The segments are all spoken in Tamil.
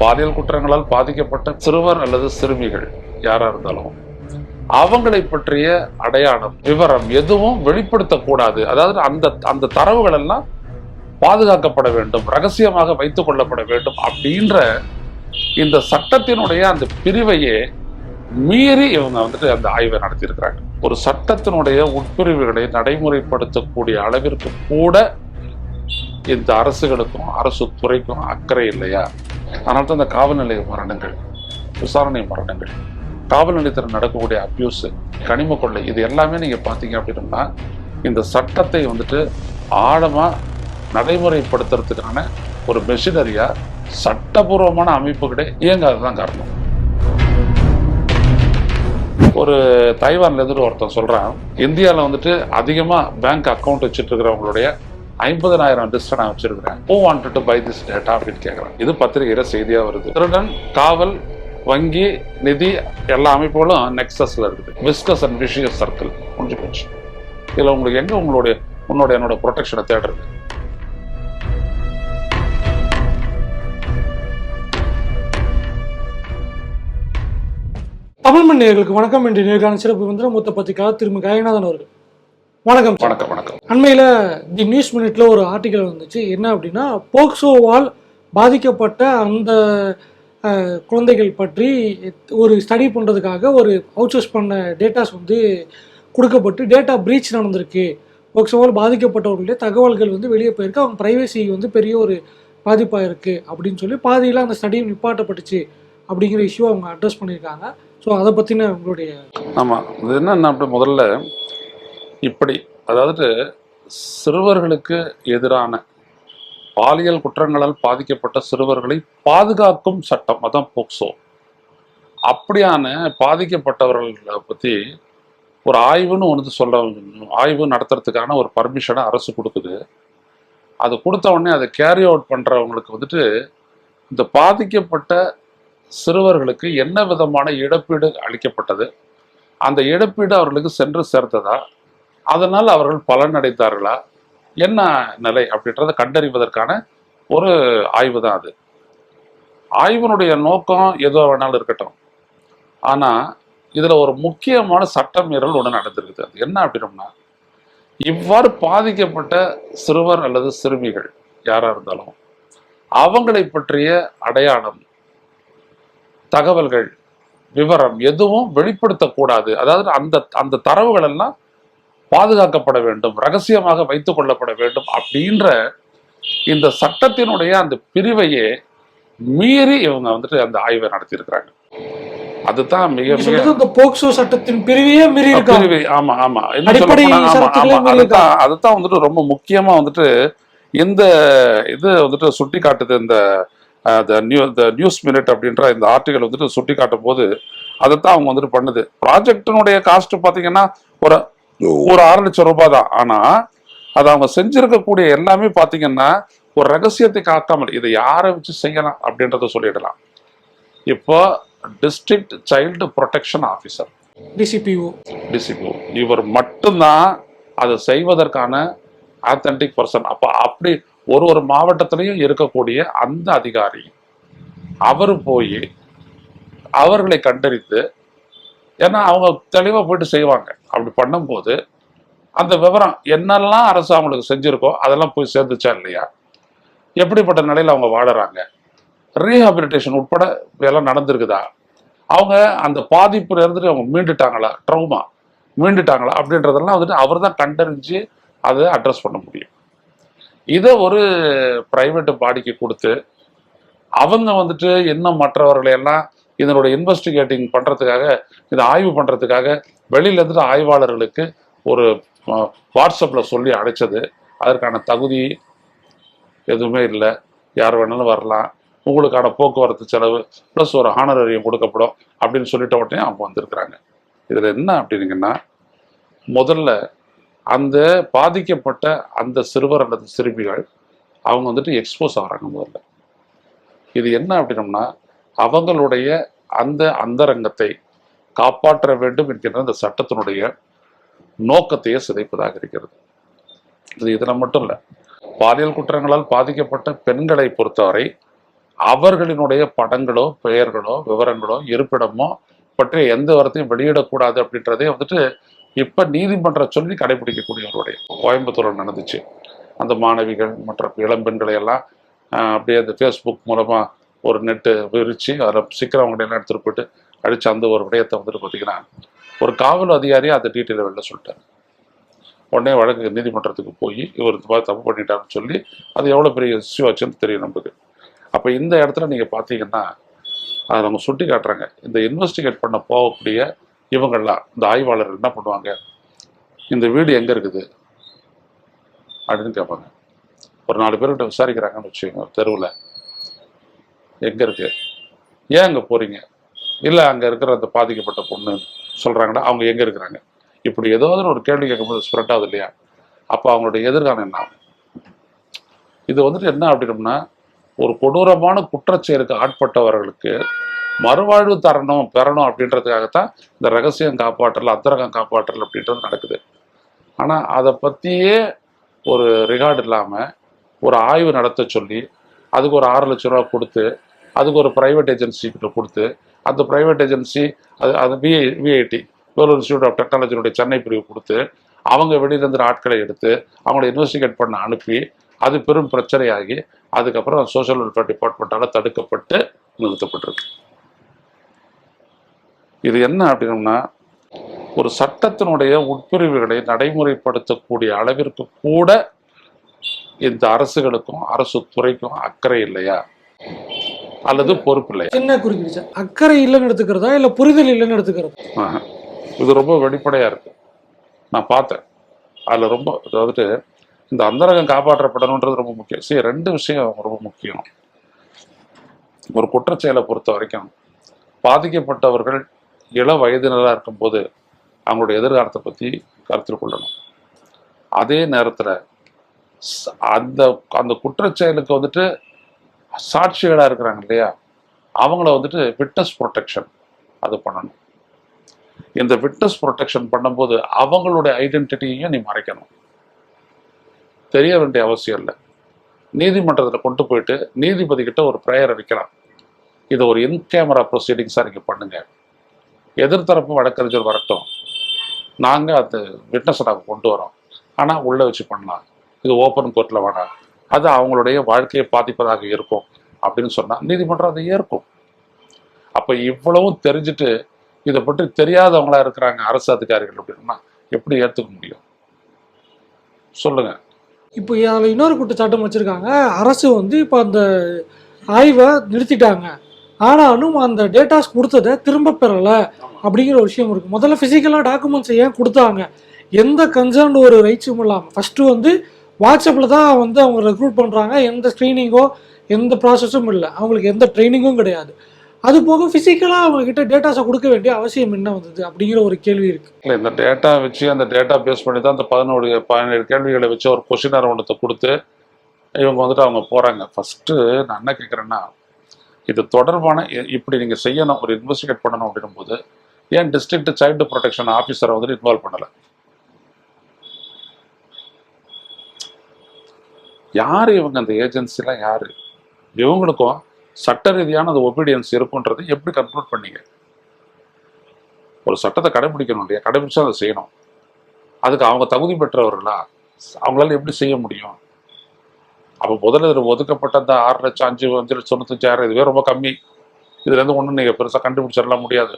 பாலியல் குற்றங்களால் பாதிக்கப்பட்ட சிறுவர் அல்லது சிறுமிகள் யாரா இருந்தாலும் அவங்களை பற்றிய அடையாளம் விவரம் எதுவும் வெளிப்படுத்தக்கூடாது அதாவது அந்த அந்த தரவுகள் எல்லாம் பாதுகாக்கப்பட வேண்டும் ரகசியமாக வைத்துக் கொள்ளப்பட வேண்டும் அப்படின்ற இந்த சட்டத்தினுடைய அந்த பிரிவையே மீறி இவங்க வந்துட்டு அந்த ஆய்வை நடத்தியிருக்கிறாங்க. ஒரு சட்டத்தினுடைய உட்பிரிவுகளை நடைமுறைப்படுத்தக்கூடிய அளவிற்கு கூட இந்த அரசுகளுக்கும் அரசு துறைக்கும் அக்கறை இல்லையா? அதனால தான் இந்த காவல் நிலைய மரணங்கள் விசாரணை மரணங்கள் காவல் நிலையத்தில் நடக்கக்கூடிய அப்யூஸு கனிம கொள்ளை இது எல்லாமே நீங்கள் பார்த்தீங்க அப்படின்னா இந்த சட்டத்தை வந்துட்டு ஆழமாக நடைமுறைப்படுத்துறதுக்கான ஒரு மெஷினரியாக சட்டபூர்வமான அமைப்புகளே இயங்காததான் காரணம். ஒரு தைவான்ல இருந்து ஒருத்தன் சொல்றான் இந்தியாவில் வந்துட்டு அதிகமாக பேங்க் அக்கௌண்ட் வச்சுட்டு இருக்கிறவங்களுடைய ஐம்பதனாயிரம் லிஸ்ட் நான் வச்சிருக்கிறேன். Who wanted to buy this data அப்படின்னு கேட்குறேன் இது பத்திரிகையில செய்தியா வருது. திருடன் காவல் வங்கி நிதி எல்லா அமைப்புகளும் நெக்ஸஸ்ல இருக்குது. விஸ்கஸ் அண்ட் விஷியஸ் சர்க்கிள் முடிஞ்சு போச்சு. இதில் உங்களுக்கு எங்கே உங்களுடைய உன்னோட என்னோட ப்ரொடெக்ஷனை தேடுறது? தமிழ் மண்ணியர்களுக்கு வணக்கம். என்று நேர்காண சிறப்பு வந்து மூத்த பத்திரிகையாளர் திரும்ப காயநாதன் அவர்கள். வணக்கம். வணக்கம் வணக்கம். அண்மையில் தி நியூஸ் மினிட்ல ஒரு ஆர்டிக்கல் வந்துச்சு. என்ன அப்படின்னா போக்சோவால் பாதிக்கப்பட்ட அந்த குழந்தைகள் பற்றி ஒரு ஸ்டடி பண்ணுறதுக்காக ஒரு அவுட்சோர்ஸ் பண்ண டேட்டாஸ் வந்து கொடுக்கப்பட்டு டேட்டா பிரீச் நடந்திருக்கு. போக்சோவால் பாதிக்கப்பட்டவர்களுடைய தகவல்கள் வந்து வெளியே போயிருக்கு. அவங்க ப்ரைவசி வந்து பெரிய ஒரு பாதிப்பாக இருக்குது அப்படின்னு சொல்லி பாதியில் அந்த ஸ்டடியும் நிப்பாட்டப்பட்டுச்சு அப்படிங்கிற இஷ்யூ அவங்க அட்ரஸ் பண்ணியிருக்காங்க. ஸோ அதை பற்றின உங்களுடைய ஆமா. இது என்னன்னா அப்படி முதல்ல இப்படி அதாவது சிறுவர்களுக்கு எதிரான பாலியல் குற்றங்களால் பாதிக்கப்பட்ட சிறுவர்களை பாதுகாக்கும் சட்டம் அதான் போக்சோ. அப்படியான பாதிக்கப்பட்டவர்களை பற்றி ஒரு ஆய்வுன்னு ஒன்று சொல்ல ஆய்வு நடத்துறதுக்கான ஒரு பர்மிஷனை அரசு கொடுக்குது. அது கொடுத்த உடனே அதை கேரி அவுட் பண்ணுறவங்களுக்கு வந்துட்டு இந்த பாதிக்கப்பட்ட சிறுவர்களுக்கு என்ன விதமான இழப்பீடு அளிக்கப்பட்டது? அந்த இழப்பீடு அவர்களுக்கு சென்று சேர்த்ததா? அதனால் அவர்கள் பலனடைந்தார்களா? என்ன நிலை அப்படின்றத கண்டறிவதற்கான ஒரு ஆய்வு தான் அது. ஆய்வினுடைய நோக்கம் எதுவாக வேணாலும் இருக்கட்டும். ஆனா இதுல ஒரு முக்கியமான சட்ட மீறல் ஒன்று நடந்திருக்குது. அது என்ன அப்படின்னோம்னா இவ்வாறு பாதிக்கப்பட்ட சிறுவர் அல்லது சிறுமிகள் யாரா இருந்தாலும் அவங்களை பற்றிய அடையாளம் தகவல்கள் விவரம் எதுவும் வெளிப்படுத்தக்கூடாது. அதாவது அந்த அந்த தரவுகள் எல்லாம் பாதுகாக்கப்பட வேண்டும் ரகசியமாக வைத்துக் கொள்ளப்பட வேண்டும் அப்படின்ற இந்த சட்டத்தினுடைய அந்த பிரிவையே மீறி இவங்க வந்துட்டு அந்த ஆய்வை நடத்தியிருக்கிறாங்க. அதுதான் மிக இந்த போக்சோ சட்டத்தின் பிரிவையே மீறி பிரிவு ஆமா ஆமா. அதுதான் அதுதான் வந்துட்டு ரொம்ப முக்கியமா வந்துட்டு இந்த இது வந்துட்டு சுட்டி காட்டுது இந்த நியூ த நியூஸ் மினிட் அப்படின்ற இந்த ஆர்டிகல் வந்துட்டு சுட்டி காட்டும் போது அதைத்தான் அவங்க வந்துட்டு பண்ணுது. ப்ராஜெக்டினுடைய காஸ்ட் பாத்தீங்கன்னா ஒரு ஒரு ஆறு லட்சம் ரூபாய் தான் ஆனா அது அவங்க செஞ்சிருக்கக்கூடிய எல்லாமே பாத்தீங்கன்னா ஒரு ரகசியத்தை காக்காமல் இதை யாரை வச்சு செய்யலாம் அப்படின்றத சொல்லிடலாம். இப்போ district child protection officer DCPO டிசிப்ளோ இவர் மட்டும்தான் அதை செய்வதற்கான ஆத்தென்டிக் பர்சன் அப்ப அப்படி ஒரு ஒரு மாவட்டத்திலையும் இருக்கக்கூடிய அந்த அதிகாரி அவர் போய் அவர்களை கண்டறிந்து ஏன்னா அவங்க தெளிவா போயிட்டு செய்வாங்க. அப்படி பண்ணும்போது அந்த விவரம் என்னெல்லாம் அரசு அவங்களுக்கு செஞ்சுருக்கோ அதெல்லாம் போய் சேர்ந்துச்சா இல்லையா? எப்படிப்பட்ட நிலையில் அவங்க வாழறாங்க? ரீஹாபிலிட்டேஷன் உட்பட எல்லாம் நடந்திருக்குதா? அவங்க அந்த பாதிப்புல இருந்துட்டு அவங்க மீண்டுட்டாங்களா? ட்ரௌமா மீண்டுட்டாங்களா? அப்படின்றதெல்லாம் வந்துட்டு அவர் தான் கண்டறிஞ்சு அதை அட்ரஸ் பண்ண முடியும். இதை ஒரு ப்ரைவேட்டு பாடிக்கு கொடுத்து அவங்க வந்துட்டு இன்னும் மற்றவர்களை எல்லாம் இதனுடைய இன்வெஸ்டிகேட்டிங் பண்ணுறதுக்காக இதை ஆய்வு பண்ணுறதுக்காக வெளியிலேருந்து ஆய்வாளர்களுக்கு ஒரு வாட்ஸ்அப்பில் சொல்லி அழைச்சது அதற்கான தகுதி எதுவுமே இல்லை. யார் வேணாலும் வரலாம். உங்களுக்கான போக்குவரத்து செலவு ப்ளஸ் ஒரு ஹானரரியம் கொடுக்கப்படும் அப்படின்னு சொல்லிட்ட உடனே அவங்க வந்திருக்கிறாங்க. இதில் என்ன அப்படின்னீங்கன்னா முதல்ல அந்த பாதிக்கப்பட்ட அந்த சிறுவர் அல்லது சிறுமிகள் அவங்க வந்துட்டு எக்ஸ்போஸ் ஆகிறாங்க முதல்ல. இது என்ன அப்படின்னம்னா அவங்களுடைய அந்த அந்தரங்கத்தை காப்பாற்ற வேண்டும் என்கின்ற அந்த சட்டத்தினுடைய நோக்கத்தையே சிதைப்பதாக இருக்கிறது. இது இதில் மட்டும் இல்லை. பாலியல் குற்றங்களால் பாதிக்கப்பட்ட பெண்களை பொறுத்தவரை அவர்களினுடைய படங்களோ பெயர்களோ விவரங்களோ இருப்பிடமோ பற்றிய எந்த வார்த்தையும் வெளியிடக்கூடாது அப்படின்றதே வந்துட்டு இப்போ நீதிமன்றம் சொல்லி கடைபிடிக்கக்கூடியவருடைய கோயம்புத்தூரில் நடந்துச்சு. அந்த மாணவிகள் மற்ற இளம்பெண்களை எல்லாம் அப்படியே அந்த ஃபேஸ்புக் மூலமாக ஒரு நெட்டு விரித்து அதில் சீக்கிரம் எல்லாம் எடுத்துகிட்டு போயிட்டு அடித்து அந்த ஒரு விடயத்தை வந்துட்டு பார்த்தீங்கன்னா ஒரு காவல் அதிகாரி அந்த டீட்டெயிலை வெளில சொல்லிட்டார். உடனே வழக்கு நீதிமன்றத்துக்கு போய் இவர் இந்த மாதிரி தப்பு பண்ணிட்டாருன்னு சொல்லி அது எவ்வளோ பெரிய இஷ்யூ ஆச்சுன்னு தெரியும் நமக்கு. அப்போ இந்த இடத்துல நீங்கள் பார்த்தீங்கன்னா அதை நம்ம சுட்டி காட்டுறாங்க இந்த இன்வெஸ்டிகேட் பண்ண போகக்கூடிய இவங்கெல்லாம் இந்த ஆய்வாளர் என்ன பண்ணுவாங்க? இந்த வீடு எங்கே இருக்குது? அப்படின்னு கேட்பாங்க ஒரு நாலு பேர்கிட்ட விசாரிக்கிறாங்கன்னு வச்சுக்கோங்க தெருவில். எங்கே இருக்கு? ஏன் அங்கே போறீங்க? இல்லை அங்கே இருக்கிற அந்த பாதிக்கப்பட்ட பொண்ணு சொல்கிறாங்கன்னா அவங்க எங்கே இருக்கிறாங்க? இப்படி ஏதாவது ஒரு கேள்வி கேட்கும்போது ஸ்ப்ரெட் ஆகுது இல்லையா? அப்போ அவங்களுடைய எதிர்காலம் என்ன ஆகும்? இது வந்துட்டு என்ன அப்படின்னம்னா ஒரு கொடூரமான குற்றச்செயலுக்கு ஆட்பட்டவர்களுக்கு மறுவாழ்வு தரணும் பெறணும் அப்படின்றதுக்காகத்தான் இந்த ரகசியம் காப்பாற்றல் அந்தரகம் காப்பாற்றல் அப்படின்றது நடக்குது. ஆனால் அதை பற்றியே ஒரு ரிகார்டு இல்லாமல் ஒரு ஆய்வு நடத்த சொல்லி அதுக்கு ஒரு ஆறு லட்ச ரூபா கொடுத்து அதுக்கு ஒரு ப்ரைவேட் ஏஜென்சி கிட்ட கொடுத்து அந்த ப்ரைவேட் ஏஜென்சி அது அது VI VIT Vellore institute of டெக்னாலஜினுடைய Chennai பிரிவு கொடுத்து அவங்க வெளியிலேருந்து ஆட்களை எடுத்து அவங்கள இன்வெஸ்டிகேட் பண்ண அனுப்பி அது பெரும் பிரச்சனையாகி அதுக்கப்புறம் சோஷியல் வெல்ஃபேர் டிபார்ட்மெண்ட்டால் தடுக்கப்பட்டு நிறுத்தப்பட்டிருக்கு. இது என்ன அப்படின்னம்னா ஒரு சட்டத்தினுடைய உட்பிரிவுகளை நடைமுறைப்படுத்தக்கூடிய அளவிற்கு கூட இந்த அரசுகளுக்கும் அரசு துறைக்கும் அக்கறை இல்லையா? அல்லது பொறுப்பு இல்லையா என்ன குறிப்பிடுச்சு அக்கறை இல்லைன்னு எடுத்துக்கிறதா இல்ல புரிதல் இல்லைன்னு எடுத்துக்கிறதா. இது ரொம்ப வெளிப்படையா இருக்கு. நான் பார்த்தேன். அதுல ரொம்ப அதாவது இந்த அந்தரகம் காப்பாற்றப்படணுன்றது ரொம்ப முக்கியம். சரி ரெண்டு விஷயம் ரொம்ப முக்கியம். ஒரு குற்றச்செயலை பொறுத்த வரைக்கும் பாதிக்கப்பட்டவர்கள் இள வயதினராக இருக்கும்போது அவங்களுடைய எதிர்காலத்தை பற்றி கருத்தில் கொள்ளணும். அதே நேரத்தில் அந்த அந்த குற்றச்செயலுக்கு வந்துட்டு சாட்சிகளாக இருக்கிறாங்க இல்லையா? அவங்கள வந்துட்டு விட்னஸ் ப்ரொடெக்ஷன் அது பண்ணணும். இந்த விட்னஸ் ப்ரொடெக்ஷன் பண்ணும்போது அவங்களுடைய ஐடென்டிட்டியையும் நீ மறைக்கணும். தெரிய வேண்டிய அவசியம் இல்லை. நீதிமன்றத்தில் கொண்டு போயிட்டு நீதிபதி கிட்ட ஒரு ப்ரேயர் வைக்கலாம் இதை ஒரு இன் கேமரா ப்ரொசீடிங்ஸாக நீங்கள் பண்ணுங்க. எதிர்த்தரப்பு வழக்கறிஞர் வரட்டும். நாங்கள் அது விட்னஸை நாங்கள் கொண்டு வரோம். ஆனால் உள்ளே வச்சு பண்ணலாம். இது ஓப்பன் கோர்ட்டில் வேணாம். அது அவங்களுடைய வாழ்க்கையை பாதிப்பதாக இருக்கும் அப்படின்னு சொன்னால் நீதிமன்றம் அதை ஏற்கும். அப்போ இவ்வளவும் தெரிஞ்சுட்டு இதை பற்றி தெரியாதவங்களா இருக்கிறாங்க அரசு அதிகாரிகள் அப்படின்னா எப்படி ஏற்றுக்க முடியும்? சொல்லுங்க. இப்போ அதில் இன்னொரு குற்றச்சாட்டம் வச்சிருக்காங்க. அரசு வந்து இப்போ அந்த ஆய்வை நிறுத்திட்டாங்க. ஆனாலும் அந்த டேட்டாஸ் கொடுத்ததை திரும்ப பெறலை அப்படிங்கிற விஷயம் இருக்குது முதல்ல ஃபிசிக்கலாக டாக்குமெண்ட்ஸை ஏன் கொடுத்தாங்க? எந்த கன்சர்ன் ஒரு ரைட்ஸும் இல்லாமல் ஃபஸ்ட்டு வந்து வாட்ஸ்அப்பில் தான் வந்து அவங்க ரெக்ரூட் பண்ணுறாங்க எந்த ஸ்க்ரீனிங்கோ எந்த ப்ராசஸும் இல்லை. அவங்களுக்கு எந்த ட்ரைனிங்கும் கிடையாது. அது போக ஃபிசிக்கலாக அவங்கக்கிட்ட டேட்டாஸை கொடுக்க வேண்டிய அவசியம் என்ன வந்தது அப்படிங்கிற ஒரு கேள்வி இருக்கு. இல்லை இந்த டேட்டா வச்சு அந்த டேட்டா பேஸ் பண்ணி தான் அந்த பதினோரு பதினேழு கேள்விகளை வச்சு ஒரு கொஷினர் ஒன்றத்தை கொடுத்து இவங்க வந்துட்டு அவங்க போகிறாங்க ஃபஸ்ட்டு நான் என்ன கேட்குறேன்னா இது தொடர்பான இப்படி நீங்கள் செய்யணும் ஒரு இன்வெஸ்டிகேட் பண்ணணும் அப்படின்னும் போது ஏன் டிஸ்ட்ரிக்ட் சைல்டு ப்ரொடெக்ஷன் ஆஃபீஸரை வந்துட்டு இன்வால்வ் பண்ணலை? யார் இவங்க அந்த ஏஜென்சிலாம் யார்? இவங்களுக்கும் சட்ட ரீதியான அந்த ஒபீடியன்ஸ் இருக்குன்றது எப்படி கன்க்ளூட் பண்ணீங்க? ஒரு சட்டத்தை கடைபிடிக்கணும் இல்லையா? கடைபிடிச்சா அதை செய்யணும். அதுக்கு அவங்க தகுதி பெற்றவர்களா? அவங்களால எப்படி செய்ய முடியும்? அப்போ முதல்ல இதில் ஒதுக்கப்பட்ட அந்த ஆறு லட்சம் அஞ்சு அஞ்சு லட்சம் தொண்ணூத்தஞ்சாயிரம் இதுவே ரொம்ப கம்மி. இதுலேருந்து ஒன்றும் நீங்கள் பெருசாக கண்டுபிடிச்சிடலாம் முடியாது.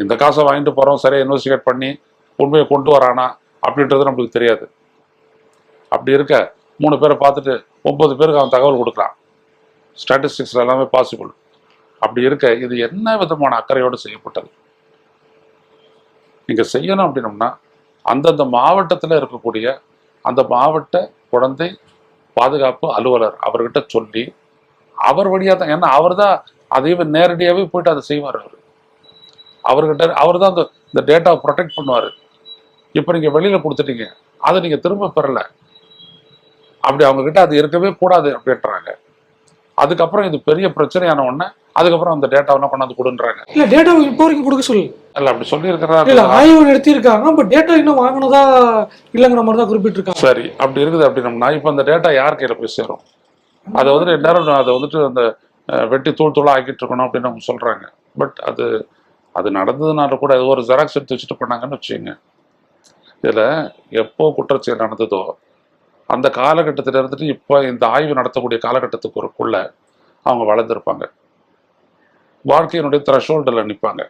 இந்த காசை வாங்கிட்டு போகிறோம் சரியாக இன்வெஸ்டிகேட் பண்ணி உண்மையை கொண்டு வரானா அப்படின்றது நம்மளுக்கு தெரியாது. அப்படி இருக்க மூணு பேரை பார்த்துட்டு ஒன்பது பேருக்கு அவன் தகவல் கொடுக்குறான். ஸ்டாட்டிஸ்டிக்ஸ் எல்லாமே பாசிபிள் அப்படி இருக்க இது என்ன விதமான அக்கறையோடு செய்யப்பட்டது? நீங்கள் செய்யணும் அப்படின்னம்னா அந்தந்த மாவட்டத்தில் இருக்கக்கூடிய அந்த மாவட்ட குழந்தை பாதுகாப்பு அலுவலர் அவர்கிட்ட சொல்லி அவர் வழியாக தான் ஏன்னா அவர் தான் அதையும் நேரடியாகவே போயிட்டு அதை செய்வார் அவர். அவர்கிட்ட அவர் தான் அந்த இந்த டேட்டாவை ப்ரொடெக்ட் பண்ணுவார். இப்போ நீங்கள் வெளியில் கொடுத்துட்டீங்க அதை நீங்கள் திரும்ப பெறலை. அப்படி அவங்க கிட்ட அது இருக்கவே கூடாது அப்படின்றாங்க. அதுக்கப்புறம் இது பெரிய பிரச்சனையான உடனே அதுக்கப்புறம் அந்த டேட்டாவெல்லாம் கொண்டாந்து கொடுன்றாங்க. இல்லை டேட்டா இப்போ வரைக்கும் கொடுக்க சொல்லு இல்ல அப்படி சொல்லியிருக்கிறாரு இல்ல ஆய்வு நடத்தியிருக்காங்க பட் டேட்டா இன்னும் வாங்கினதா இல்லைங்கிற மாதிரி தான் குறிப்பிட்டிருக்காங்க. சரி அப்படி இருக்குது அப்படின்னம்னா இப்போ அந்த டேட்டா யார் கையில் போய் சேரும்? அதை வந்துட்டு எல்லாரும் அதை வந்துட்டு அந்த வெட்டி தூள் தூளாக ஆக்கிட்டு இருக்கணும் அப்படின்னு அவங்க சொல்கிறாங்க பட் அது அது நடந்ததுனால கூட அது ஒரு ஜெராக்ஸ் எடுத்து வச்சுட்டு பண்ணாங்கன்னு வச்சுக்கோங்க. இதில் எப்போ குற்றச்செயல் நடந்ததோ அந்த காலகட்டத்தில் இருந்துட்டு இப்போ இந்த ஆய்வு நடத்தக்கூடிய காலகட்டத்துக்குள்ள அவங்க வளர்ந்துருப்பாங்க. வாழ்க்கையினுடைய த்ரெஷோல்டில் நிற்பாங்க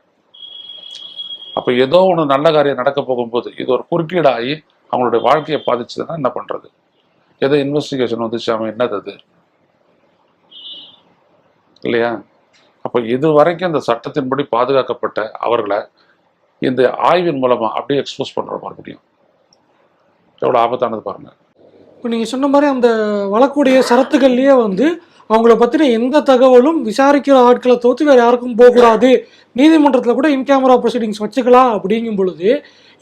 அப்போ ஏதோ ஒன்று நல்ல காரியம் நடக்க போகும்போது இது ஒரு குறுக்கீடாகி அவங்களுடைய வாழ்க்கையை பாதிச்சதுன்னா என்ன பண்ணுறது ஏதோ இன்வெஸ்டிகேஷன் வந்துச்சு அவன் என்னது அது? இல்லையா? அப்போ இது வரைக்கும் இந்த சட்டத்தின்படி பாதுகாக்கப்பட்ட அவர்களை இந்த ஆய்வின் மூலமாக அப்படியே எக்ஸ்போஸ் பண்ணுற மறுபடியும். எவ்வளோ ஆபத்தானது பாருங்கள் இப்போ நீங்கள் சொன்ன மாதிரி அந்த வழக்குடைய சரத்துகள்லேயே வந்து அவங்கள பற்றின எந்த தகவலும் விசாரிக்கிற ஆட்களை தோற்று வேறு யாருக்கும் போகக்கூடாது. நீதிமன்றத்தில் கூட இன் கேமரா ப்ரொசீடிங்ஸ் வச்சுக்கலாம் அப்படிங்கும் பொழுது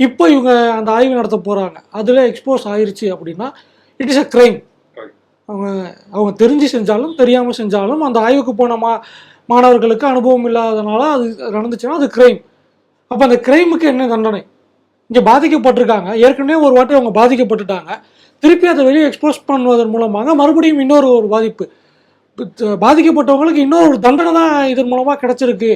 இப்போ இவங்க அந்த ஆய்வு நடத்த போகிறாங்க அதில் எக்ஸ்போஸ் ஆயிடுச்சு அப்படின்னா இட் இஸ் அ க்ரைம் அவங்க அவங்க தெரிஞ்சு செஞ்சாலும் தெரியாமல் செஞ்சாலும் அந்த ஆய்வுக்கு போன மா மாணவர்களுக்கு அனுபவம் இல்லாதனால அது நடந்துச்சுன்னா அது க்ரைம் அப்போ அந்த க்ரைமுக்கு என்ன தண்டனை? இங்கே பாதிக்கப்பட்டிருக்காங்க. ஏற்கனவே ஒரு வாட்டி அவங்க பாதிக்கப்பட்டுட்டாங்க. திருப்பி அதை வெளியே எக்ஸ்போஸ் பண்ணுவதன் மூலமாக மறுபடியும் இன்னொரு ஒரு பாதிப்பு. பாதிக்கப்பட்டவங்களுக்கு இன்னொரு ஒரு தண்டனை தான் இதன் மூலமாக கிடச்சிருக்கு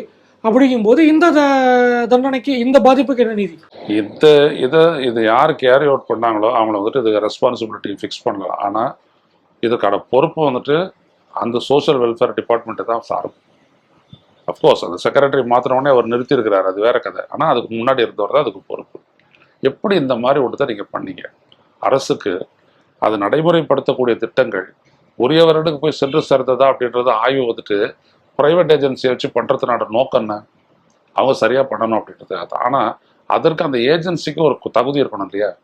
அப்படிங்கும்போது இந்த த- தண்டனைக்கு இந்த பாதிப்புக்கு என்ன நீதி? இந்த இதை இதை யார் கேரி அவுட் பண்ணாங்களோ அவங்கள வந்துட்டு இதுக்கு ரெஸ்பான்சிபிலிட்டி ஃபிக்ஸ் பண்ணலாம். ஆனால் இதுக்கான பொறுப்பு வந்துட்டு அந்த சோஷியல் வெல்ஃபேர் டிபார்ட்மெண்ட்டு தான் சாரும் அஃப்கோர்ஸ் அந்த செக்ரட்டரி மாத்திரவுடனே அவர் நிறுத்தியிருக்கிறார். அது வேற கதை. ஆனால் அதுக்கு முன்னாடி இருந்தவர் தான் அதுக்கு பொறுப்பு. எப்படி இந்த மாதிரி ஒன்றத்தை நீங்கள் பண்ணீங்க? அரசுக்கு அது நடைமுறைப்படுத்தக்கூடிய திட்டங்கள் உரியவர்களுக்கு போய் சென்று சேர்ந்ததா அப்படின்றத ஆய்வு வந்துட்டு ப்ரைவேட் ஏஜென்சியை வச்சு பண்ணுறதுனால நோக்கம் என்ன? அவங்க சரியாக பண்ணணும் அப்படின்றது அது ஆனால் அதற்கு அந்த ஏஜென்சிக்கு ஒரு தகுதி இருக்கணும் இல்லையா?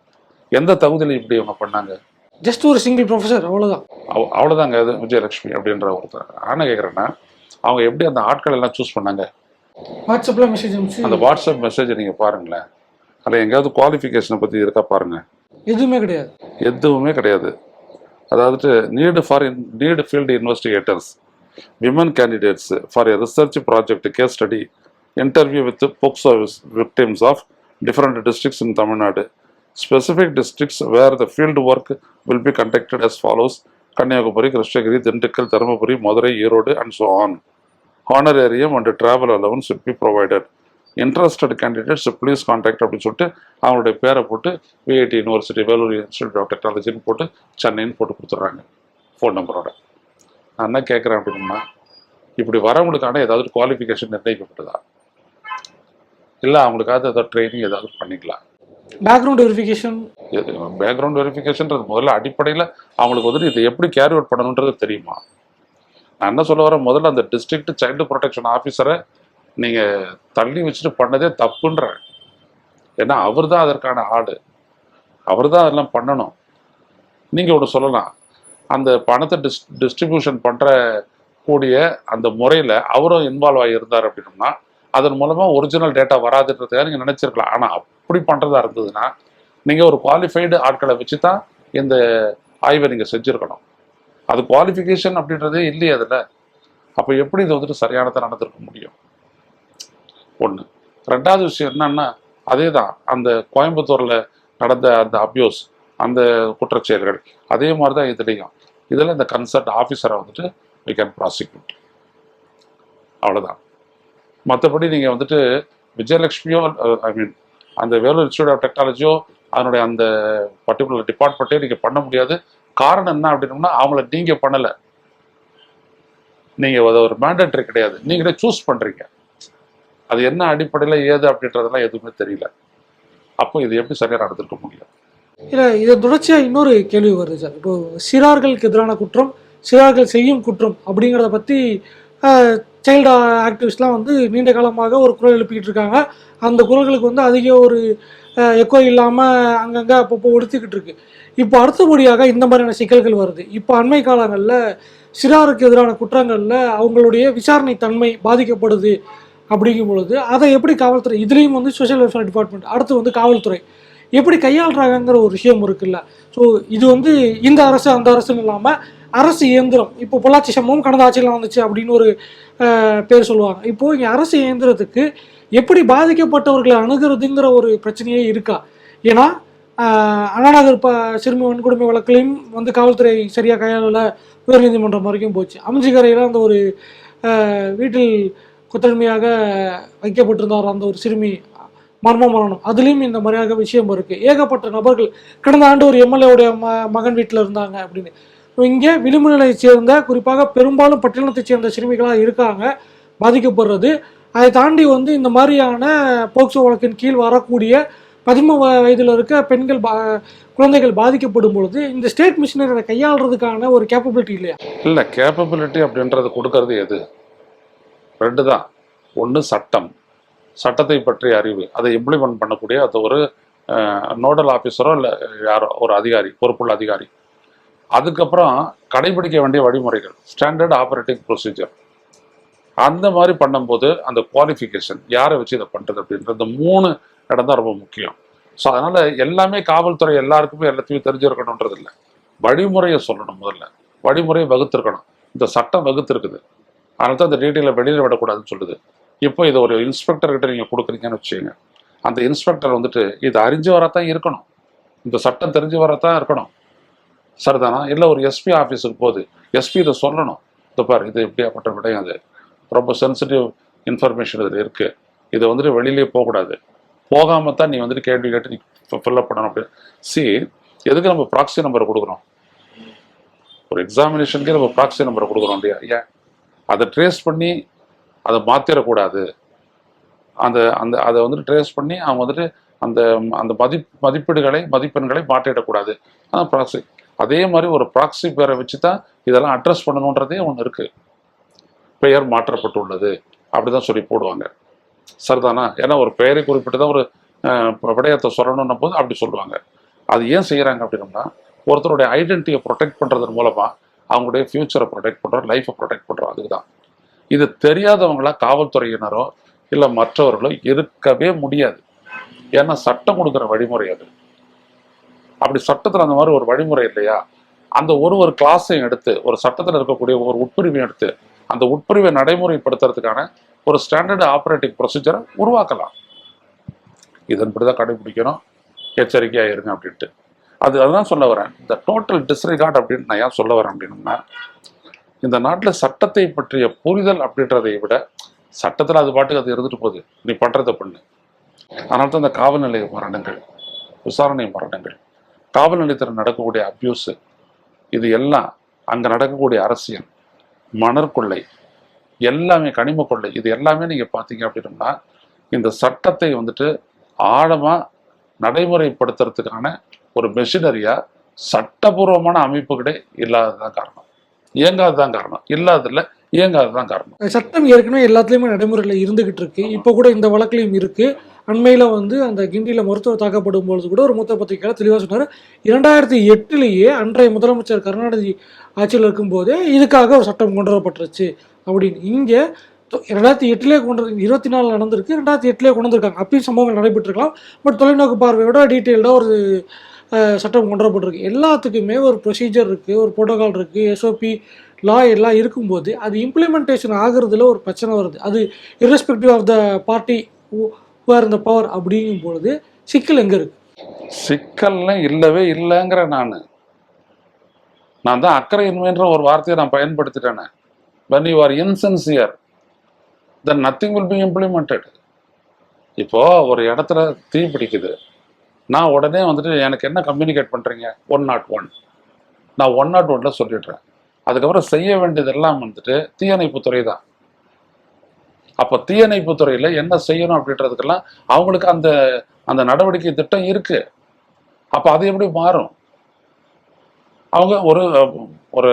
எந்த தகுதியில் இப்படி அவங்க பண்ணாங்க? ஜஸ்ட் ஒரு சிங்கிள் ப்ரொஃபஸர் அவ்வளோதான் அவ- அவ்வளவுதாங்க அது விஜயலட்சுமி அப்படின்ற ஒருத்தர். ஆனால் கேட்குறேன்னா அவங்க எப்படி அந்த ஆட்கள் எல்லாம் சூஸ் பண்ணாங்க? வாட்ஸ்அப்பில் மெசேஜ் அந்த வாட்ஸ்அப் மெசேஜை நீங்கள் பாருங்களேன். அதில் எங்கேயாவது குவாலிஃபிகேஷனை பற்றி இருக்கா பாருங்க. எதுவுமே கிடையாது. எதுவுமே கிடையாது. அதாவது need for need field investigators women candidates for a research project case study interview with POCSO victims of different districts in Tamil Nadu specific districts where the field work will be conducted as follows Kanniyakumari Krishnagiri Dindigul Dharmapuri Madurai Erode and so on honour honorarium and travel allowance will be interested candidates please contact அப்படின்னு சொல்லிட்டு அவங்களுடைய பேரை போட்டு VIT university Vellore institute of டெக்னாலஜின்னு போட்டு சென்னைன்னு போட்டு கொடுத்துட்றாங்க ஃபோன் நம்பரோட நான் என்ன கேட்குறேன் அப்படின்னா இப்படி வரவங்களுக்கான ஏதாவது குவாலிஃபிகேஷன் நிர்ணயிக்கப்பட்டதா இல்லை அவங்களுக்காவது ஏதாவது ட்ரைனிங் ஏதாவது பண்ணிக்கலாம். பேக்ரவுண்ட் வெரிஃபிகேஷன் பேக்ரவுண்ட் வெரிஃபிகேஷன்றது முதல்ல அடிப்படையில் அவங்களுக்கு வந்துட்டு இதை எப்படி கேரி அவுட் பண்ணணுன்றது தெரியுமா? நான் என்ன சொல்ல வரேன் முதல்ல அந்த டிஸ்ட்ரிக்ட் சைல்டு ப்ரொடெக்ஷன் ஆஃபீஸரை நீங்கள் தள்ளி வச்சுட்டு பண்ணதே தப்புன்றாங்க ஏன்னா அவர் தான் அதற்கான ஆடு அவர் தான் அதெல்லாம் பண்ணணும். நீங்கள் ஒன்று சொல்லலாம். அந்த பணத்தை டிஸ் டிஸ்ட்ரிபியூஷன் பண்ணுற கூடிய அந்த முறையில் அவரும் இன்வால்வ் ஆகியிருந்தார் அப்படின்னோம்னா அதன் மூலமாக ஒரிஜினல் டேட்டா வராதுன்றதுக்காக நீங்கள் நினச்சிருக்கலாம். ஆனால் அப்படி பண்ணுறதா இருந்ததுன்னா நீங்கள் ஒரு குவாலிஃபைடு ஆட்களை வச்சு தான் இந்த ஆய்வை நீங்கள் செஞ்சுருக்கணும். அது குவாலிஃபிகேஷன் அப்படின்றதே இல்லையே அதில். அப்போ எப்படி இது வந்துட்டு சரியானதை நடந்திருக்க முடியும்? ஒன்று ரெண்டாவது விஷயம் என்னன்னா அதே தான் அந்த கோயம்புத்தூரில் நடந்த அந்த அபியூஸ் அந்த குற்றச்செயல்கள் அதே மாதிரி தான் இதுலேயும். இதில் இந்த கன்சர்ட் ஆஃபீஸரை வந்துட்டு வி கேன் ப்ராசிக்யூட் அவ்வளோதான் மற்றபடி நீங்கள் வந்துட்டு விஜயலட்சுமியோ ஐ மீன் அந்த வேலூர் இன்ஸ்டியூட் ஆஃப் டெக்னாலஜியோ அதனுடைய அந்த பர்டிகுலர் டிபார்ட்மெண்ட்டே நீங்கள் பண்ண முடியாது. காரணம் என்ன அப்படின்னோம்னா அவங்கள நீங்கள் பண்ணலை. நீங்கள் அதை ஒரு மேண்டட்ரி கிடையாது. நீங்களே சூஸ் பண்ணுறீங்க அது என்ன அடிப்படையில் ஏது அப்படின்றதெல்லாம் எதுவுமே தெரியல. அப்போ இது எப்படி சரியாக நடந்திருக்க முடியும்? இல்லை இதை தொடர்ச்சியாக இன்னொரு கேள்வி வருது சார். இப்போ சிறார்களுக்கு எதிரான குற்றம் சிறார்கள் செய்யும் குற்றம் அப்படிங்கிறத பற்றி சைல்டு ஆக்டிவிஸ்ட்லாம் வந்து நீண்ட காலமாக ஒரு குரல் எழுப்பிக்கிட்டு இருக்காங்க. அந்த குரல்களுக்கு வந்து அதிக ஒரு எக்கோ இல்லாமல் அங்கங்கே அப்பப்போ ஒடுத்துக்கிட்டு இருக்கு. இப்போ அடுத்தபடியாக இந்த மாதிரியான சிக்கல்கள் வருது. இப்போ அண்மை காலங்களில் சிறாருக்கு எதிரான குற்றங்களில் அவங்களுடைய விசாரணை தன்மை பாதிக்கப்படுது அப்படிங்கும் பொழுது அதை எப்படி காவல்துறை இதுலேயும் வந்து சோஷியல் வெல்ஃபேர் டிபார்ட்மெண்ட் அடுத்து வந்து காவல்துறை எப்படி கையாளுறாங்கிற ஒரு விஷயம் இருக்குல்ல. ஸோ இது வந்து இந்த அரசு அந்த அரசுன்னு இல்லாமல் அரசு இயந்திரம் இப்போ பொள்ளாச்சி சம்பவம் கடந்த ஆட்சியில் வந்துச்சு அப்படின்னு ஒரு பேர் சொல்லுவாங்க. இப்போது இங்கே அரசு இயந்திரத்துக்கு எப்படி பாதிக்கப்பட்டவர்களை அணுகிறதுங்கிற ஒரு பிரச்சனையே இருக்கா? ஏன்னா அண்ணாநகர் ப சிறுமி வன்கொடுமை வழக்கிலையும் வந்து காவல்துறை சரியாக கையாள உயர்நீதிமன்றம் வரைக்கும் போச்சு. அமைச்சிக்கரையில் அந்த ஒரு வீட்டில் கொத்தடிமையாக வைக்கப்பட்டிருந்தார் அந்த ஒரு சிறுமி மர்ம மரணம். அதுலேயும் இந்த மாதிரியாக விஷயம் இருக்குது ஏகப்பட்ட நபர்கள் கடந்த ஆண்டு ஒரு எம்எல்ஏவுடைய ம மகன் வீட்டில் இருந்தாங்க அப்படின்னு. இங்கே விளிம்பு நிலையை சேர்ந்த குறிப்பாக பெரும்பாலும் பட்டினத்தைச் சேர்ந்த சிறுமிகளாக இருக்காங்க பாதிக்கப்படுறது. அதை தாண்டி வந்து இந்த மாதிரியான போக்சோ வழக்கின் கீழ் வரக்கூடிய பதிம வ- வயதில் இருக்க பெண்கள் பா குழந்தைகள் பாதிக்கப்படும் பொழுது இந்த ஸ்டேட் மிஷினரை கையாளுறதுக்கான ஒரு கேப்பபிலிட்டி இல்லையா? இல்லை கேப்பபிலிட்டி அப்படின்றது கொடுக்கறது எது? ரெண்டு தான் ஒன்று சட்டம். சட்டத்தை பற்றிய அறிவு. அதை இம்ப்ளிமெண்ட் பண்ணக்கூடிய அது ஒரு நோடல் ஆஃபீஸரோ இல்லை யாரோ ஒரு அதிகாரி பொறுப்புள்ள அதிகாரி. அதுக்கப்புறம் கடைபிடிக்க வேண்டிய வழிமுறைகள். ஸ்டாண்டர்ட் ஆப்ரேட்டிங் ப்ரொசீஜர் அந்த மாதிரி பண்ணும்போது அந்த குவாலிஃபிகேஷன் யாரை வச்சு இதை பண்ணுறது அப்படின்ற இந்த மூணு இடம் தான் ரொம்ப முக்கியம். ஸோ அதனால் எல்லாமே காவல்துறை எல்லாருக்குமே எல்லாத்தையும் தெரிஞ்சிருக்கணுன்றது இல்லை வழிமுறையை சொல்லணும் முதல்ல. வழிமுறையை வகுத்திருக்கணும். இந்த சட்டம் வகுத்திருக்குது. அதனால தான் அந்த டீட்டெயிலை வெளியில் விடக்கூடாதுன்னு சொல்லுது. இப்போ இதை ஒரு இன்ஸ்பெக்டர் கிட்ட நீங்கள் கொடுக்குறீங்கன்னு வச்சுக்கோங்க. அந்த இன்ஸ்பெக்டர் வந்துட்டு இது அறிஞ்சு வரத்தான் இருக்கணும். இந்த சட்டம் தெரிஞ்சு வரத்தான் இருக்கணும். சரிதானா? இல்லை ஒரு எஸ்பி ஆஃபீஸுக்கு போகுது. எஸ்பி இதை சொல்லணும். இந்த பாரு இது இப்படியாப்பட்ட விடயம் அது. ரொம்ப சென்சிட்டிவ் இன்ஃபர்மேஷன் இதில் இருக்குது இதை வந்துட்டு வெளியிலே போகக்கூடாது. போகாமல் தான் நீ வந்துட்டு கேள்வி கேட்டு நீ ஃபில்லப் பண்ணணும் அப்படின்னு. சி எதுக்கு நம்ம ப்ராக்சி நம்பரை கொடுக்குறோம்? ஒரு எக்ஸாமினேஷனுக்கே நம்ம ப்ராக்சி நம்பரை கொடுக்குறோம் இல்லையா? ஏன்? அதை ட்ரேஸ் பண்ணி அதை மாற்றிடக்கூடாது அந்த அந்த அதை வந்துட்டு ட்ரேஸ் பண்ணி அவங்க வந்துட்டு அந்த அந்த மதி மதிப்பீடுகளை மதிப்பெண்களை மாற்றிடக்கூடாது. அதான் ப்ராக்சி அதே மாதிரி ஒரு ப்ராக்சி பேரை வச்சு தான் இதெல்லாம் அட்ரஸ் பண்ணணுன்றதே ஒன்று இருக்குது பெயர் மாற்றப்பட்டுள்ளது. அப்படி தான் சொல்லி போடுவாங்க. சரிதானா? ஏன்னா ஒரு பெயரை குறிப்பிட்டு தான் ஒரு விடயத்தை சொல்லணும்னும் போது அப்படி சொல்லுவாங்க. அது ஏன் செய்கிறாங்க அப்படின்னம்னா ஒருத்தருடைய ஐடென்டிட்டியை ப்ரொடெக்ட் பண்ணுறதன் மூலமாக அவங்களுடைய ஃப்யூச்சரை ப்ரொடெக்ட் பண்ணுறோம் லைஃப்பை ப்ரொடெக்ட் பண்ணுறோம் அதுதான். இது தெரியாதவங்களா காவல்துறையினரோ இல்லை மற்றவர்களோ இருக்கவே முடியாது. ஏன்னா சட்டம் கொடுக்குற வழிமுறை அது. அப்படி சட்டத்தில் அந்த மாதிரி ஒரு வழிமுறை இல்லையா? அந்த ஒரு ஒரு கிளாஸையும் எடுத்து ஒரு சட்டத்தில் இருக்கக்கூடிய ஒரு உட்பிரிவையும் எடுத்து அந்த உட்பிரிவை நடைமுறைப்படுத்துறதுக்கான ஒரு ஸ்டாண்டர்டு ஆப்ரேட்டிங் ப்ரொசீஜரை உருவாக்கலாம். இதன்படி தான் கடைபிடிக்கணும் எச்சரிக்கையாக இருங்க அப்படின்ட்டு. அது அதுதான் சொல்ல வரேன். இந்த டோட்டல் டிஸ்ரிகார்ட் அப்படின்னு நான் ஏன் சொல்ல வரேன் அப்படின்னா இந்த நாட்டில் சட்டத்தை பற்றிய புரிதல் அப்படின்றதை விட சட்டத்தில் அது பாட்டுக்கு அது இருந்துட்டு போகுது. நீ பண்ணுறதை பண்ணு. அதனால தான் இந்த காவல் நிலைய மரணங்கள் விசாரணை மரணங்கள் காவல் நிலையத்தில் நடக்கக்கூடிய அப்யூஸு இது எல்லாம் அங்கே நடக்கக்கூடிய அரசியல் மணற்கொள்ளை எல்லாமே கனிம கொள்ளை இது எல்லாமே நீங்கள் பார்த்தீங்க அப்படின்னா இந்த சட்டத்தை வந்துட்டு ஆழமாக நடைமுறைப்படுத்துறதுக்கான ஒரு மெஷினரியாக சட்டபூர்வமான அமைப்புகளே இல்லாததான் காரணம். இயங்காததான் காரணம். இல்லாததில்ல இயங்காததான் காரணம். சட்டம் ஏற்கனவே எல்லாத்துலேயுமே நடைமுறையில் இருந்துகிட்டு இருக்கு. இப்போ கூட இந்த வழக்குலையும் இருக்கு. அண்மையில் வந்து அந்த கிண்டியில் மருத்துவர் தாக்கப்படும் பொழுது கூட ஒரு மூத்த பத்திரிகையாளர் தெளிவாக சொன்னார் இரண்டாயிரத்தி எட்டுலேயே அன்றைய முதலமைச்சர் கருணாநிதி ஆட்சியில் இருக்கும்போதே இதுக்காக ஒரு சட்டம் கொண்டு வரப்பட்டுருச்சு. அப்படின்னு. இங்கே ரெண்டாயிரத்தி எட்டுலேயே கொண்டு இருபத்தி நாலு நடந்திருக்கு. ரெண்டாயிரத்தி எட்டுலேயே கொண்டு வந்திருக்காங்க. அப்பயும் சம்பவங்கள் நடைபெற்றிருக்கலாம். பட் தொலைநோக்கு பார்வையோட டீட்டெயில்டாக ஒரு சட்டம் கொண்டு வரப்பட்டிருக்கு எல்லாத்துக்குமே ஒரு ப்ரொசீஜர் இருக்குது ஒரு ப்ரோட்டோகால் இருக்குது எஸ்ஓபி லா எல்லாம் இருக்கும்போது அது இம்ப்ளிமெண்டேஷன் ஆகுறதுல ஒரு பிரச்சனை வருது. அது irrespective of the party where இந்த பவர் அப்படிங்கும் பொழுது சிக்கல் எங்கே இருக்கு? சிக்கல்லாம் இல்லவே இல்லைங்கிற நான். நான் தான் அக்கறையின்மைன்ற ஒரு வார்த்தையை நான் பயன்படுத்திட்டேனே. When you are insincere then nothing will be implemented இப்போ ஒரு இடத்துல தீ பிடிக்குது. நான் உடனே வந்துட்டு எனக்கு என்ன கம்யூனிகேட் பண்ணுறீங்க ஒன் நாட் ஒன் நான் ஒன் நாட் ஒன்ல சொல்லிடுறேன். அதுக்கப்புறம் செய்ய வேண்டியதெல்லாம் வந்துட்டு தீயணைப்புத்துறை தான். அப்போ தீயணைப்புத்துறையில் என்ன செய்யணும் அப்படின்றதுக்கெல்லாம் அவங்களுக்கு அந்த அந்த நடவடிக்கை திட்டம் இருக்கு. அப்போ அது எப்படி மாறும்? அவங்க ஒரு ஒரு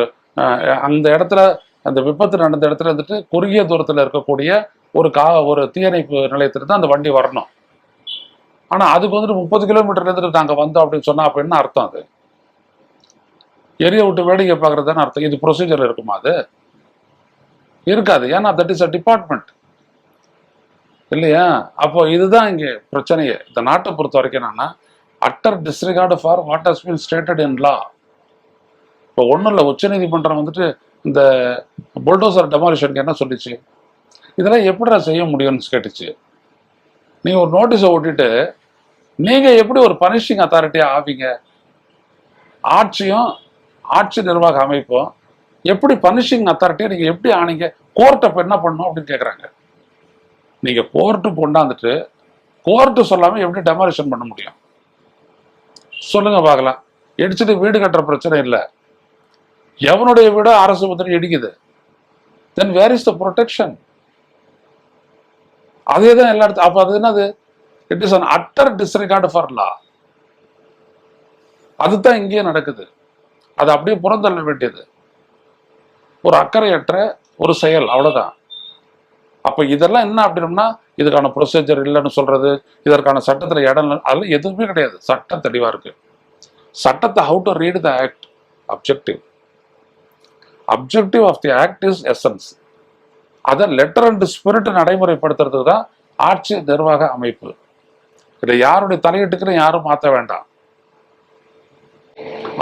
அந்த இடத்துல அந்த விபத்து நடந்த இடத்துல வந்துட்டு குறுகிய தூரத்தில் இருக்கக்கூடிய ஒரு கா ஒரு தீயணைப்பு நிலையத்துக்கு தான் அந்த வண்டி வரணும். ஆனால் அதுக்கு வந்துட்டு முப்பது கிலோமீட்டர்லேருந்து நாங்கள் வந்தோம் அப்படின்னு சொன்னால் அப்படின்னு என்ன அர்த்தம் அது? எரிய விட்டு வேடிக்கை பார்க்குறது தானே அர்த்தம். இது ப்ரொசீஜர் இருக்குமா அது? இருக்காது. ஏன்னா தட் இஸ் அ டிபார்ட்மெண்ட் இல்லையா? அப்போ இதுதான் இங்கே பிரச்சனையே. இந்த நாட்டை பொறுத்த வரைக்கும் என்னன்னா utter disregard for what has been stated in law இப்போ ஒன்றும் இல்லை. உச்சநீதிமன்றம் வந்துட்டு இந்த புல்டோசர் டெமாலிஷனுக்கு என்ன சொல்லிச்சு? இதெல்லாம் எப்படிடா செய்ய முடியும்னு கேட்டுச்சு. நீங்கள் ஒரு நோட்டீஸை ஓட்டிட்டு நீங்கள் எப்படி ஒரு பனிஷிங் அத்தாரிட்டியாக ஆவீங்க? ஆட்சியும் ஆட்சி நிர்வாக அமைப்பும் எப்படி பனிஷிங் அத்தாரிட்டியை நீங்கள் எப்படி ஆனீங்க? கோர்ட்டை அப்ப என்ன பண்ணணும் அப்படின்னு கேட்குறாங்க நீங்க கோர்ட்டு கொண்டாந்துட்டு கோர்ட்டு சொல்லாம எப்படி டெமாலிஷன் பண்ண முடியும்? சொல்லுங்க பார்க்கலாம். இடிச்சுட்டு வீடு கட்டுற பிரச்சனை இல்லை. எவனுடைய வீடோ அரசு பத்திரம் இடிக்குது. தென் வேர் இஸ் த ப்ரொடெக்ஷன் அதே தான் எல்லா இடத்துல அப்போ அது என்னது? It is an utter disregard for law அதுதான் இங்கேயே நடக்குது. அது அப்படியே புறந்தள்ள வேண்டியது. ஒரு அக்கறையற்ற ஒரு செயல் அவ்வளோதான் அப்போ இதெல்லாம் என்ன அப்படின்னா இதுக்கான ப்ரொசீஜர் இல்லைன்னு சொல்றது இதற்கான சட்டத்தில் இடம் அதெல்லாம் எதுவுமே கிடையாது. சட்டம் தெளிவாக இருக்கு. சட்டத்தை how to read the act objective objective of the act is essence அதை லெட்டர் அண்ட் ஸ்பிரிட் நடைமுறைப்படுத்துறதுக்கு தான் ஆட்சி நிர்வாக அமைப்பு. இதை யாருடைய தலையீட்டுக்குன்னு யாரும் மாற்ற வேண்டாம்.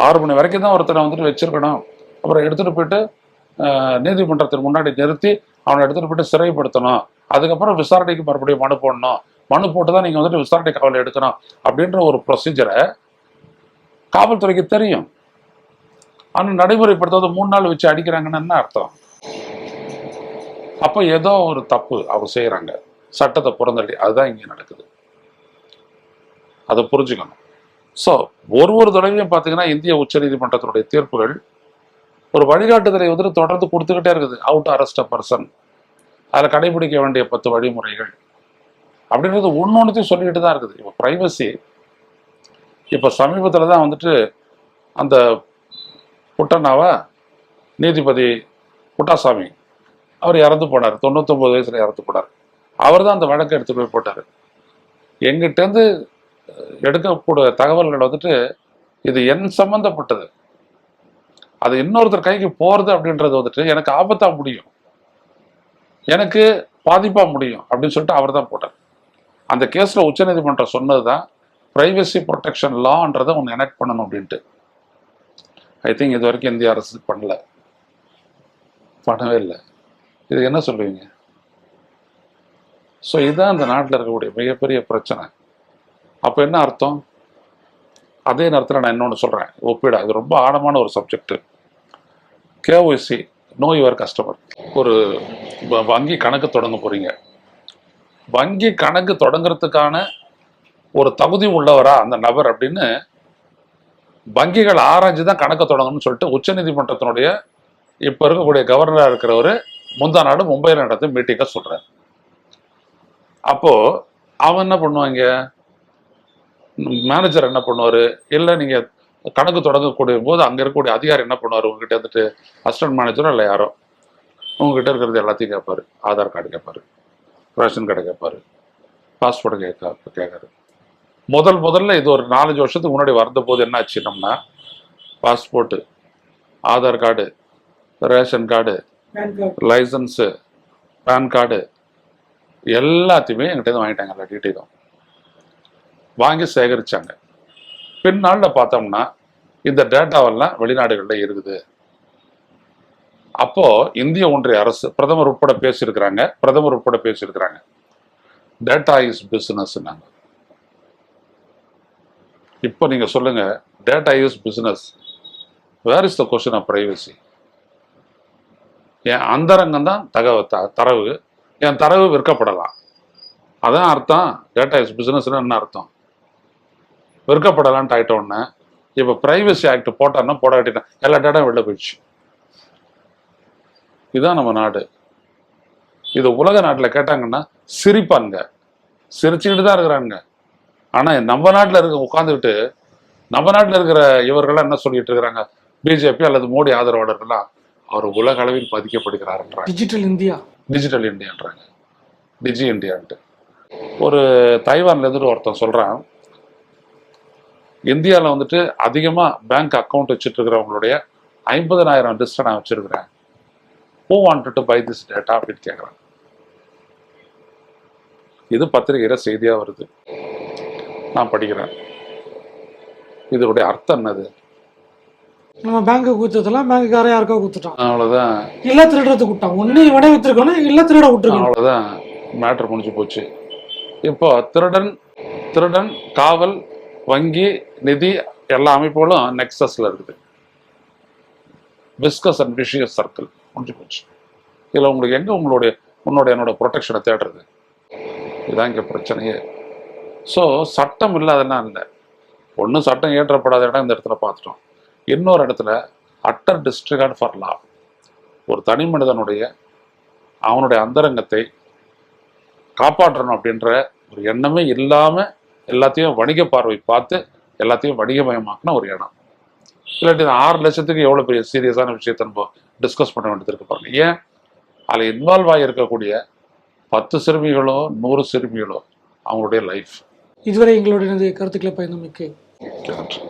ஆறு மணி வரைக்கும் தான் ஒருத்தனை வந்துட்டு வச்சிருக்கணும். அப்புறம் எடுத்துகிட்டு போயிட்டு நீதிமன்றத்தின் முன்னாடி நிறுத்தி அவனை எடுத்துகிட்டு போயிட்டு சிறைப்படுத்தணும். அதுக்கப்புறம் விசாரணைக்கு மறுபடியும் மனு போடணும். மனு போட்டு தான் நீங்கள் வந்துட்டு விசாரணை காவல் எடுக்கணும் அப்படின்ற ஒரு ப்ரொசீஜரை காவல்துறைக்கு தெரியும். ஆனால் நடைமுறைப்படுத்துவது மூணு நாள் வச்சு அடிக்கிறாங்கன்னு என்ன அர்த்தம்? அப்போ ஏதோ ஒரு தப்பு அவங்க செய்கிறாங்க சட்டத்தை புறந்தள்ளி அதுதான் இங்கே நடக்குது. அதை புரிஞ்சுக்கணும். ஸோ ஒரு ஒரு தடவையும் பார்த்தீங்கன்னா இந்திய உச்சநீதிமன்றத்தினுடைய தீர்ப்புகள் ஒரு வழிகாட்டுதலை வந்துட்டு தொடர்ந்து கொடுத்துக்கிட்டே இருக்குது. அவுட் அரெஸ்ட் அ பர்சன் அதில் கடைபிடிக்க வேண்டிய பத்து வழிமுறைகள். அப்படின்றது ஒன்று ஒன்றுத்தையும் சொல்லிக்கிட்டு தான் இருக்குது. இப்போ ப்ரைவசி இப்போ சமீபத்தில் தான் வந்துட்டு அந்த புட்டண்ணாவை நீதிபதி புட்டாசாமி அவர் இறந்து போனார். தொண்ணூத்தொம்பது வயசுல இறந்து போனார். அவர் தான் அந்த வழக்கை எடுத்து போய் போட்டார். எங்கிட்டேருந்து எடுக்கக்கூடிய தகவல்கள் வந்துட்டு இது என் சம்பந்தப்பட்டது. அது இன்னொருத்தர் கைக்கு போறது அப்படின்றது வந்துட்டு எனக்கு ஆபத்தா முடியும். எனக்கு பாதிப்பா முடியும் அப்படின்னு சொல்லிட்டு அவர் தான் போட்டார். அந்த கேஸில் உச்சநீதிமன்றம் சொன்னது தான் ப்ரைவசி ப்ரொடெக்ஷன் லான்றதை ஒன்று எனக்ட் பண்ணணும் அப்படின்ட்டு. ஐ திங்க் இது வரைக்கும் இந்திய அரசு பண்ணல. பண்ணவே இல்லை. இது என்ன சொல்லுவீங்க ஸோ இதுதான் இந்த நாட்டில் இருக்கக்கூடிய மிகப்பெரிய பிரச்சனை. அப்போ என்ன அர்த்தம்? அதே நேரத்தில் நான் இன்னொன்று சொல்கிறேன் ஒப்பிட. இது ரொம்ப ஆழமான ஒரு subject KYC know your customer ஒரு வ- வங்கி கணக்கு தொடங்க போகிறீங்க வங்கி கணக்கு தொடங்குறதுக்கான ஒரு தகுதி உள்ளவரா அந்த நபர் அப்படின்னு வங்கிகள் ஆராய்ஞ்சு தான் கணக்கு தொடங்கணும்னு சொல்லிட்டு உச்சநீதிமன்றத்தினுடைய இப்போ இருக்கக்கூடிய கவர்னராக இருக்கிறவர் முந்தா நாடு மும்பையில் நடந்த மீட்டிங்கை சொல்கிறேன் அப்போது அவன் என்ன பண்ணுவாங்க? மேனேஜர் என்ன பண்ணுவார்? இல்லை நீங்கள் கணக்கு தொடங்கக்கூடிய போது அங்கே இருக்கக்கூடிய அதிகாரி என்ன பண்ணுவார்? உங்ககிட்ட வந்துட்டு அசிஸ்டன்ட் மேனேஜரோ இல்லை யாரோ உங்ககிட்ட இருக்கிறது எல்லாத்தையும் கேட்பாரு ஆதார் கார்டு கேட்பாரு ரேஷன் கார்டு கேட்பாரு பாஸ்போர்ட் கேட்க கேட்காரு. முதல் முதல்ல இது ஒரு நாலஞ்சு வருஷத்துக்கு முன்னாடி வந்த போது என்ன ஆச்சுனோம்னா passport Aadhaar card ration card licence PAN card எல்லாத்தையுமே என்கிட்ட இருந்து வாங்கிட்டாங்க எல்லா டீட்டெயிலும் வாங்கி சேகரிச்சாங்க. பின்னாளில் பார்த்தோம்னா இந்த டேட்டாவெல்லாம் வெளிநாடுகளில் இருக்குது. அப்போ இந்திய ஒன்றிய அரசு பிரதமர் உட்பட பேசியிருக்கிறாங்க பிரதமர் உட்பட பேசியிருக்கிறாங்க. டேட்டா இஸ் பிசினஸ் இப்போ நீங்க சொல்லுங்க data is business where is the question of privacy என் அந்தரங்கம் தான் தகவ த- தரவு. என் தரவு விற்கப்படலாம்? அதான் அர்த்தம். டேட்டா இஸ் பிசினஸ்னு என்ன அர்த்தம்? விற்கப்படலான்ட்டு ஆயிட்ட உடனே இப்போ ப்ரைவசி ஆக்ட் போட்டான்னா போட கட்டிட்டேன் எல்லா டேட்டாவும் வெளில போயிடுச்சு. இதுதான் நம்ம நாடு. இது உலக நாட்டில் கேட்டாங்கன்னா சிரிப்பாங்க சிரிச்சுக்கிட்டு தான் இருக்கிறாங்க ஆனால் நம்ம நாட்டில் இருக்க உட்காந்துக்கிட்டு நம்ம நாட்டில் இருக்கிற இவர்கள்லாம் என்ன சொல்லிட்டு இருக்கிறாங்க? பிஜேபி அல்லது மோடி ஆதரவாளர்கள்லாம் அவர் உலக அளவில் பாதிக்கப்படுகிறாருன்றாங்க. டிஜிட்டல் இந்தியா டிஜிட்டல் இந்தியான்றாங்க டிஜி இந்தியான்ட்டு ஒரு தைவான்ல இருந்துட்டு ஒருத்தன் சொல்றான் இந்தியாவில் வந்துட்டு அதிகமாக பேங்க் அக்கௌண்ட் வச்சுட்டு இருக்கிறவங்களுடைய ஐம்பதனாயிரம் லிஸ்ட்டை நான் வச்சிருக்கிறேன். Who want to buy this data அப்படின்னு கேட்குறான் இது பத்திரிகையில் செய்தியாக வருது. நான் படிக்கிறேன். இதனுடைய அர்த்தம் என்னது? நம்ம பேங்க்கு குத்துதெல்லாம் பேங்க்குக்கார யாருக்கோ குத்துட்டான் அவ்வளோதான் இல்ல திருடுறதுக்கு விட்டான் ஒண்ணு இவனே வித்துருக்கணும் இல்ல திருட விட்டுருக்கணும். அவ்வளோதான் மேட்ரு முடிஞ்சு போச்சு. இப்போ திருடன் திருடன் காவல் வங்கி நிதி எல்லா அமைப்புகளும் நெக்ஸஸ்ல இருக்குது. விஸ்கஸ் அண்ட் விஷியஸ் சர்க்கிள் முடிஞ்சு போச்சு. இதில் உங்களுக்கு எங்கே உங்களுடைய உன்னோட என்னோட ப்ரொடெக்ஷனை தேடுறது? இதுதான் இங்கே பிரச்சனையே. ஸோ சட்டம் இல்லாதெல்லாம் இல்லை. ஒன்று சட்டம் இயற்றப்படாத இடம் இந்த இடத்துல பார்த்துட்டோம். இன்னொரு இடத்துல அட்டர் டிஸ்ட்ரிகார்ட் ஃபார் லா ஒரு தனி மனிதனுடைய அவனுடைய அந்தரங்கத்தை காப்பாற்றணும் அப்படின்ற ஒரு எண்ணமே இல்லாமல் எல்லாத்தையும் வணிக பார்வை பார்த்து எல்லாத்தையும் வணிகமயமாக்கின ஒரு இடம் இல்லாட்டி ஆறு லட்சத்துக்கு எவ்வளோ பெரிய சீரியஸான விஷயத்தை நம்ம டிஸ்கஸ் பண்ண வேண்டியது இருக்கு பாருங்க. ஏன்? அதில் இன்வால்வ் ஆகியிருக்கக்கூடிய பத்து சிறுமிகளோ நூறு சிறுமிகளோ அவங்களுடைய லைஃப் இதுவரை எங்களுடைய கருத்துக்களை பயந்தமைக்கு நன்றி.